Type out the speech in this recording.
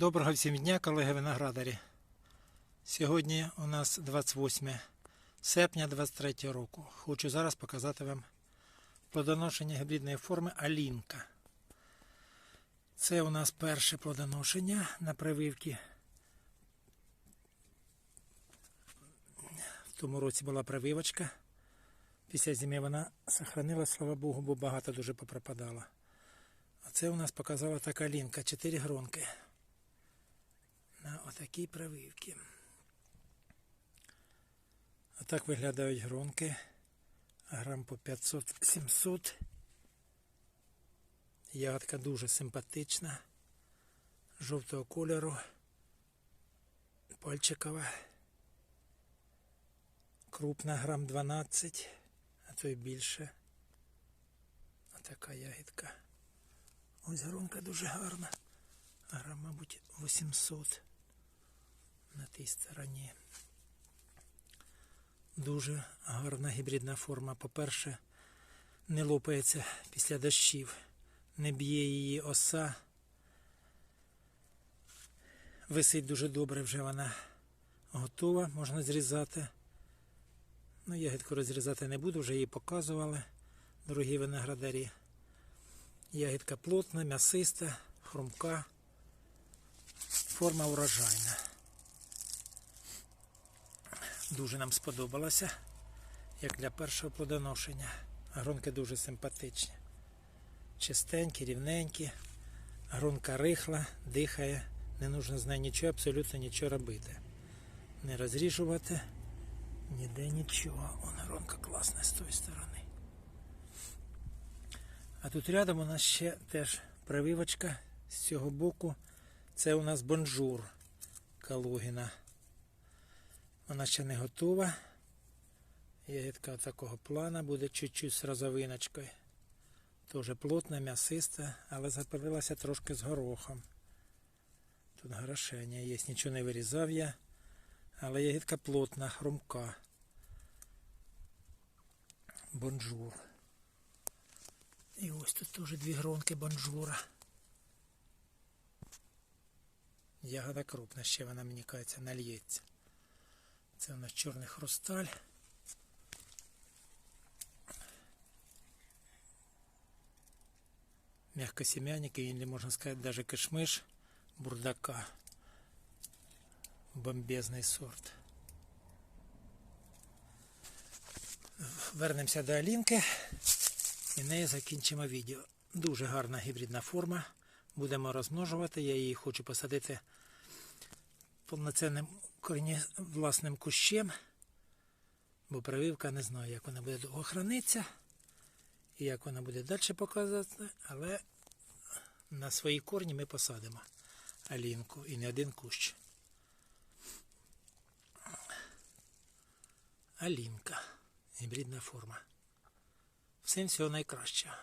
Доброго всім дня, колеги виноградарі. Сьогодні у нас 28 серпня 23 року. Хочу зараз показати вам плодоношення гібридної форми Алінка. Це у нас перше плодоношення на прививці. В тому році була прививочка. Після зими вона сохранила, слава Богу, бо багато дуже попропадало. А це у нас показала така лінка, 4 гронки на отакій прививці. Отак виглядають гронки. Грам по 500-700. Ягодка дуже симпатична. Жовтого кольору. Пальчикова. Крупна грам 12, а то й більше. Отака ягідка. Ось гронка дуже гарна. Грам, мабуть, 800 на тій стороні. Дуже гарна гібридна форма. По-перше, не лопається після дощів, не б'є її оса. Висить дуже добре, вже вона готова, можна зрізати. Ну, ягідку розрізати не буду, вже її показували дорогі виноградарі. Ягідка плотна, м'ясиста, хрумка, форма урожайна. Дуже нам сподобалося, як для першого плодоношення. Гронки дуже симпатичні. Чистенькі, рівненькі. Гронка рихла, дихає. Не нужно з нею нічого, абсолютно нічого робити. Не розріжувати, ніде нічого. Вон гронка класна з тої сторони. А тут рядом у нас ще теж прививочка з цього боку. Це у нас бонжур Калугіна. Вона ще не готова. Ягідка такого плана буде чуть-чуть з розовиночкою. Дуже плотна, м'ясиста, але запилилася трошки з горохом. Тут горошення є, нічого не вирізав я. Але ягідка плотна, хрумка. Бонжур. І ось тут теж дві гронки бонжура. Ягода крупна, ще вона, мені кажеться, нальється. Це у нас чорний хрусталь. Мягкосемянники, или можно сказать даже кишмиш бурдака. Бомбезний сорт. Вернемося до Алінки і нею закінчимо відео. Дуже гарна гібридна форма. Будемо розмножувати. Я її хочу посадити повноцінним корні власним кущем, бо прививка не знаю, як вона буде довго хранитися і як вона буде далі показувати, але на свої корні ми посадимо алінку і не один кущ. Алінка. Гібридна форма. Всім всього найкращого.